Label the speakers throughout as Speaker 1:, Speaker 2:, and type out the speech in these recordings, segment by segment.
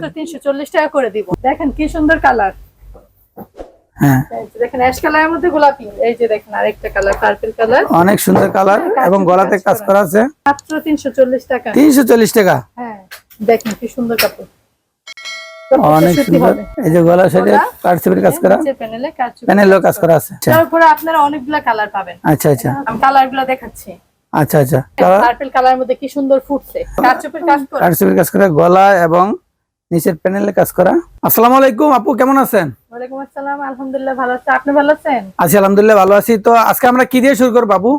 Speaker 1: তিনশো চল্লিশ টাকা করে দিব। দেখেন কি সুন্দর কালার।
Speaker 2: হ্যাঁ।
Speaker 1: দেখেন অ্যাশ কালারের মধ্যে গোলাপি। এই যে দেখেন আরেকটা কালার পার্পল কালার।
Speaker 2: অনেক সুন্দর কালার এবং গলাতে কাজ করা। আছে।
Speaker 1: মাত্র তিনশো চল্লিশ টাকা। হ্যাঁ দেখেন কি সুন্দর কাপড়।
Speaker 2: অনেক সুন্দর। এই যে গলা কারচুপির কাজ করা।
Speaker 1: প্যানেলে কাজ
Speaker 2: প্যানেলও কাজ করা। আছে। আচ্ছা।
Speaker 1: তারপরে আপনারা অনেকগুলা কালার পাবেন।
Speaker 2: আচ্ছা আচ্ছা।
Speaker 1: আমি দেখাচ্ছি।
Speaker 2: আচ্ছা আচ্ছা। কালার
Speaker 1: পার্পল কালার মধ্যে কি সুন্দর ফুটছে। কাচুপের কাজ করে।
Speaker 2: কারচুপির কাজ করা গলা এবং নিচের প্যানেলে কাজ করা। আসসালামু আলাইকুম আপু কেমন আছেন?
Speaker 1: ওয়ালাইকুম আসসালাম আলহামদুলিল্লাহ ভালো আছে। আপনি ভালো আছেন?
Speaker 2: আছি আলহামদুলিল্লাহ ভালো আছি। তো আজকে আমরা কি দিয়ে শুরু করব বাবু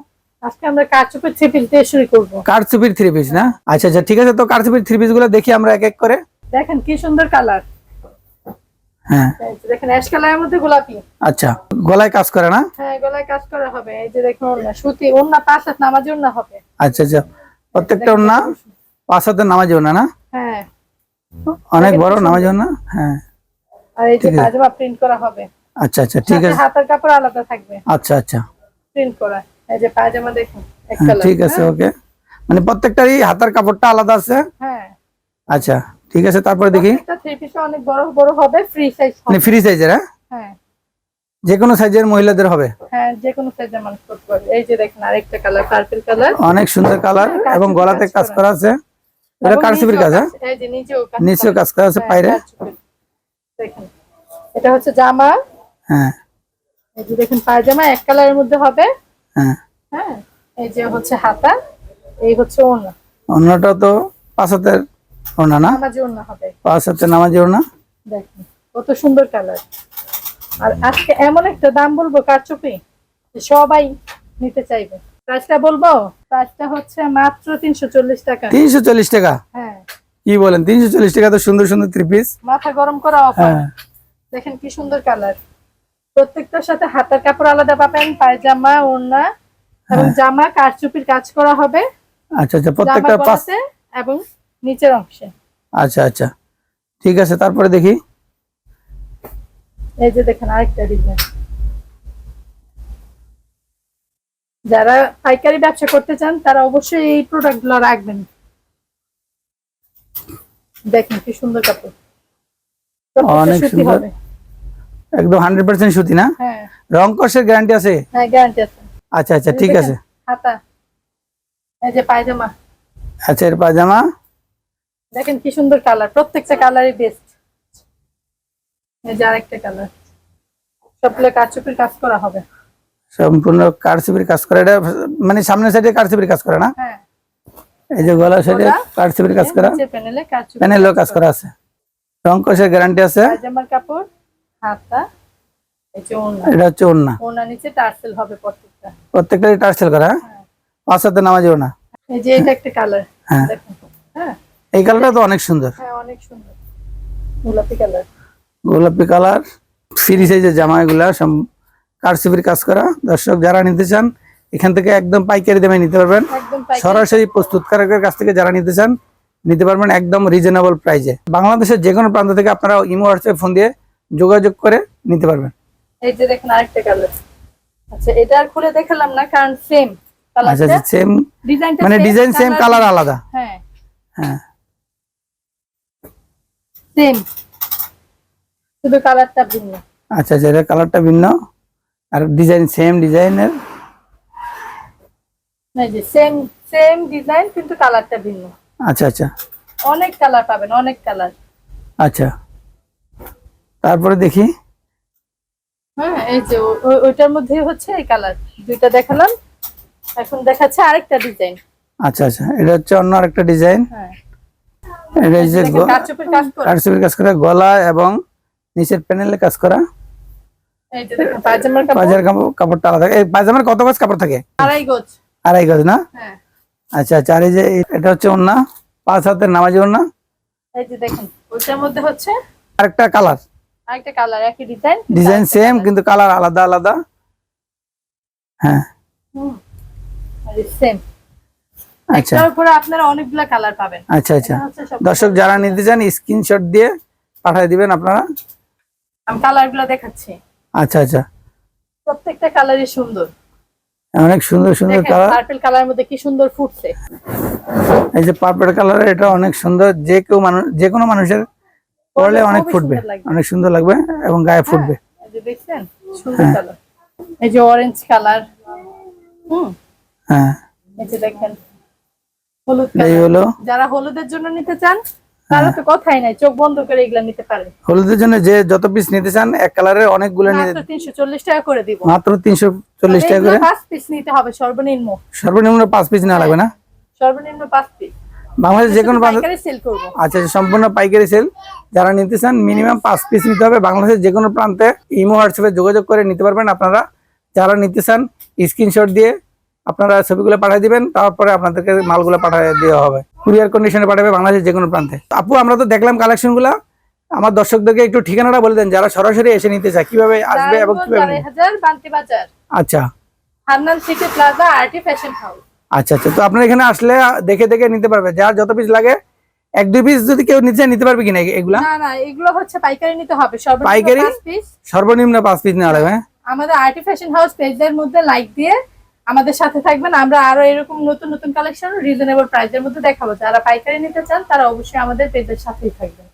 Speaker 1: আজকে আমরা কাচুপের থ্রি দিয়ে শুরু করব।
Speaker 2: কারচুপির থ্রি পিস না? আচ্ছা আচ্ছা ঠিক আছে। তো কারচুপির থ্রি পিসগুলো দেখি আমরা এক এক করে।
Speaker 1: দেখেন কি সুন্দর কালার
Speaker 2: হ্যাঁ।
Speaker 1: দেখেন অ্যাশ কালারের মধ্যে গোলাপি।
Speaker 2: আচ্ছা গলায় কাজ করে না?
Speaker 1: হ্যাঁ গলায় কাজ করা হবে। এই যে দেখুন সুতি ওড়না পাঁচ হাত নামাজি ওড়না হবে।
Speaker 2: আচ্ছা আচ্ছা। প্রত্যেকটা না পাঁচ হাতে নামাজ না না?
Speaker 1: হ্যাঁ।
Speaker 2: অনেক বড় নামাজ না? হ্যাঁ।
Speaker 1: আর এই যে পাজামা প্রিন্ট করা হবে।
Speaker 2: আচ্ছা আচ্ছা ঠিক আছে।
Speaker 1: হাতের কাপড় আলাদা থাকবে।
Speaker 2: আচ্ছা আচ্ছা।
Speaker 1: প্রিন্ট করা। এই যে পাজামা দেখুন এক
Speaker 2: হ্যাঁ,
Speaker 1: কালার
Speaker 2: ঠিক আছে ওকে মানে প্রত্যেকটারই হাতার কাপড়টা আলাদা আছে?
Speaker 1: হ্যাঁ।
Speaker 2: আচ্ছা ঠিক আছে তারপরে দেখি।
Speaker 1: এটা থ্রি পিস অনেক বড় বড় হবে ফ্রি সাইজ
Speaker 2: মানে ফ্রি সাইজের হ্যাঁ?
Speaker 1: হ্যাঁ।
Speaker 2: যে কোনো সাইজের মহিলাদের হবে।
Speaker 1: হ্যাঁ যে কোনো সাইজের মানুষ করতে পারবে। এই যে দেখেন আরেকটা কালার পার্পল কালার
Speaker 2: অনেক সুন্দর কালার এবং গলাতে কাজ করা আছে। এটা কাজ হ্যাঁ?
Speaker 1: যে নিচেও কাজ
Speaker 2: নিচেও
Speaker 1: করা।
Speaker 2: কাজ করা আছে পায়রে।
Speaker 1: দেখেন এটা হচ্ছে জামা।
Speaker 2: হ্যাঁ।
Speaker 1: এই যে দেখেন পায়জামা এক কালারের মধ্যে হবে।
Speaker 2: হ্যাঁ।
Speaker 1: হ্যাঁ এই যে হচ্ছে হাতা এই হচ্ছে ওড়না।
Speaker 2: অন্যটা তো পাঁচ হাতের ওনা না?
Speaker 1: নামাজি ওড়না হবে।
Speaker 2: পাঁচ হাতের নামাজি ওনা
Speaker 1: দেখেন কত সুন্দর কালার। আর আজকে এমন একটা দাম বলব কারচুপি যে সবাই নিতে চাইবে। প্রাইসটা বলব? প্রাইসটা হচ্ছে মাত্র তিনশো চল্লিশ টাকা। হ্যাঁ।
Speaker 2: কি বলেন তিনশো চল্লিশ টাকা তো সুন্দর সুন্দর থ্রি পিস
Speaker 1: মাথা গরম করা অফার
Speaker 2: হ্যাঁ।
Speaker 1: দেখেন কি সুন্দর কালার প্রত্যেকটার সাথে হাতের কাপড় আলাদা পাবেন পায়জামা ওড়না এবং জামা কারচুপির কাজ করা হবে।
Speaker 2: আচ্ছা আচ্ছা প্রত্যেকটা পাঁচ
Speaker 1: এবং নিচের অংশে।
Speaker 2: আচ্ছা আচ্ছা। ঠিক আছে তারপরে দেখি।
Speaker 1: এই যে দেখেন আরেকটা ডিজাইন যারা পাইকারি ব্যবসা করতে চান তারা অবশ্যই এই প্রোডাক্টগুলো রাখবেন। দেখেন কি সুন্দর কাপড়।
Speaker 2: অনেক সুন্দর। একদম সুতি না?
Speaker 1: হ্যাঁ।
Speaker 2: রং কষের গ্যারান্টি আছে?
Speaker 1: হ্যাঁ গ্যারান্টি আছে।
Speaker 2: আচ্ছা আচ্ছা ঠিক আছে।
Speaker 1: হাতা। এই যে পায়জামা।
Speaker 2: আচ্ছা এর পাজামা
Speaker 1: দেখেন কি সুন্দর কালার প্রত্যেকটা কালারই বেস্ট এই যে আরেকটা কালার সবগুলো কাচুপির কাজ করা হবে।
Speaker 2: সম্পূর্ণ কারসিপির কাজ করে। এটা মানে সামনের সাইডে কারসিপির কাজ করে না?
Speaker 1: হ্যাঁ।
Speaker 2: এই যে গলা সাইডে কারসিপির কাজ করা। প্যানেলও কাজ করা। আছে। রং কষের গ্যারান্টি আছে।
Speaker 1: পায়জামার কাপড় হাতা এই যে ওড়না।
Speaker 2: এটা হচ্ছে ওন্না
Speaker 1: ওড়না নিচে টার্সেল হবে প্রত্যেকটা।
Speaker 2: প্রত্যেকটাই টার্সেল করা হ্যাঁ?
Speaker 1: হ্যাঁ।
Speaker 2: পাঁচ হাতে নামাজি ওনা
Speaker 1: এই যে এটা একটা কালার
Speaker 2: হ্যাঁ।
Speaker 1: হ্যাঁ।
Speaker 2: এই কালারটা তো অনেক সুন্দর।
Speaker 1: হ্যাঁ অনেক সুন্দর। গোলাপি কালার
Speaker 2: গোলাপি কালার ফ্রি সাইজের জামা এগুলা সব কারসিপির কাজ করা। দর্শক যারা নিতে চান এখান থেকে একদম পাইকারি দামে নিতে পারবেন। সরাসরি প্রস্তুতকারকের কাছ থেকে যারা নিতে চান নিতে পারবেন একদম রিজনেবল প্রাইজে বাংলাদেশের যে কোনো প্রান্ত থেকে আপনারা ইমো হোয়াটসঅ্যাপ ফোন দিয়ে যোগাযোগ করে নিতে পারবেন।
Speaker 1: এই যে দেখুন আরেকটা কালার আচ্ছা এটা আর খুলে দেখালাম না কারণ সেম
Speaker 2: আচ্ছা আচ্ছা সেম
Speaker 1: ডিজাইনটা
Speaker 2: মানে ডিজাইন সেম কালার আলাদা।
Speaker 1: হ্যাঁ।
Speaker 2: হ্যাঁ।
Speaker 1: সেম শুধু কালারটা ভিন্ন।
Speaker 2: আচ্ছা আচ্ছা এটার কালারটা ভিন্ন। আর ডিজাইন সেম ডিজাইনের
Speaker 1: যে সেম সেম ডিজাইন কিন্তু কালারটা ভিন্ন।
Speaker 2: আচ্ছা আচ্ছা।
Speaker 1: অনেক কালার পাবেন অনেক কালার
Speaker 2: আচ্ছা। তারপরে দেখি।
Speaker 1: হ্যাঁ এই যে ওইটার মধ্যে হচ্ছে এই কালার দুইটা দেখালাম। এখন দেখাচ্ছে আরেকটা ডিজাইন
Speaker 2: আচ্ছা আচ্ছা। এটা হচ্ছে অন্য আরেকটা ডিজাইন
Speaker 1: হ্যাঁ।
Speaker 2: এটা কারসিপির কাজ করা। গলা এবং নিচের প্যানেলে কাজ করা। কাপড়টা আলাদা। এই পাজামার কত গজ কাপড় থাকে?
Speaker 1: আড়াই গজ।
Speaker 2: আড়াই গজ না?
Speaker 1: হ্যাঁ।
Speaker 2: আচ্ছা আচ্ছা আর এই যে এটা হচ্ছে ওন্না পাঁচ হাতের নামাজি ওন্না
Speaker 1: এই যে দেখেন ওইটার মধ্যে হচ্ছে
Speaker 2: আরেকটা কালার।
Speaker 1: আরেকটা কালার একই ডিজাইন
Speaker 2: ডিজাইন সেম কিন্তু কালার আলাদা আলাদা। হ্যাঁ।
Speaker 1: সেম
Speaker 2: আচ্ছা।
Speaker 1: উপরে আপনারা অনেকগুলা কালার পাবেন।
Speaker 2: আচ্ছা আচ্ছা।
Speaker 1: সব-
Speaker 2: দর্শক যারা নিতে চান স্ক্রিনশট দিয়ে পাঠিয়ে দিবেন আপনারা।
Speaker 1: আমি কালারগুলো দেখাচ্ছি।
Speaker 2: আচ্ছা আচ্ছা।
Speaker 1: প্রত্যেকটা কালারই সুন্দর।
Speaker 2: অনেক সুন্দর সুন্দর কালার
Speaker 1: পার্পল কালারের মধ্যে কি সুন্দর ফুটছে।
Speaker 2: এই যে পার্পল কালার এটা অনেক সুন্দর। যে কেউ মানুষ যে কোনো মানুষের পরলে অনেক ফুটবে। অনেক সুন্দর লাগবে এবং গায়ে ফুটবে।
Speaker 1: এই যে দেখছেন সুন্দর কালার এই যে অরেঞ্জ কালার হুম।
Speaker 2: হ্যাঁ।
Speaker 1: এই যে দেখেন হলুদ কালার
Speaker 2: হলো।
Speaker 1: যারা হলুদের জন্য নিতে চান তারা তো কথাই নাই চোখ বন্ধ করে এগুলা নিতে পারে
Speaker 2: হলুদের জন্য যে যত পিস নিতে চান এক কালারের অনেকগুলো
Speaker 1: টাকা করে দিব।
Speaker 2: মাত্র তিনশো চল্লিশ টাকা করে?
Speaker 1: পাঁচ পিস নিতে হবে সর্বনিম্ন।
Speaker 2: সর্বনিম্ন পাঁচ পিস নেওয়া লাগবে না?
Speaker 1: সর্বনিম্ন পাঁচ পিস
Speaker 2: বাংলাদেশ যে কোনো
Speaker 1: পাইকারি সেল করব।
Speaker 2: আচ্ছা, সম্পূর্ণ পাইকারি সেল যারা নিতে চান মিনিমাম পাঁচ পিস নিতে হবে। বাংলাদেশের যে কোনো প্রান্তে ইমো হোয়াটসঅ্যাপে যোগাযোগ করে নিতে পারবেন আপনারা। যারা নিতে চান স্ক্রিনশট দিয়ে আপনারা ছবিগুলো পাঠিয়ে দিবেন তারপরে আপনাদেরকে মালগুলো পাঠিয়ে দেওয়া হবে। কুরিয়ার কন্ডিশনে পাঠাবে বাংলাদেশের যে কোনো প্রান্তে। আপু আমরা তো দেখলাম কালেকশনগুলো আমার দর্শকদেরকে একটু ঠিকানাটা বলে দেন যারা সরাসরি এসে নিতে চায় কীভাবে আসবে এবং কীভাবে আচ্ছা।
Speaker 1: Hannan city plaza R T fashion house
Speaker 2: আচ্ছা আচ্ছা। তো আপনার এখানে আসলে দেখে দেখে নিতে পারবে। যার যত পিস লাগে এক দুই পিস যদি কেউ নিতে চায় নিতে পারবে কিনা এগুলা?
Speaker 1: না না এগুলো হচ্ছে পাইকারি নিতে হবে। সর্বনিম্ন
Speaker 2: পাইকারি?
Speaker 1: পাঁচ পিস
Speaker 2: সর্বনিম্ন পাঁচ পিস নেওয়া লাগবে হ্যাঁ?
Speaker 1: আমাদের আরটি ফ্যাশন হাউস পেজের মধ্যে লাইক দিয়ে আমাদের সাথে থাকবেন। আমরা আরও এরকম নতুন নতুন কালেকশন রিজনেবল প্রাইস এর মধ্যে দেখাবো। যারা পাইকারি নিতে চান, তারা অবশ্যই আমাদের পেজের সাথেই থাকবেন।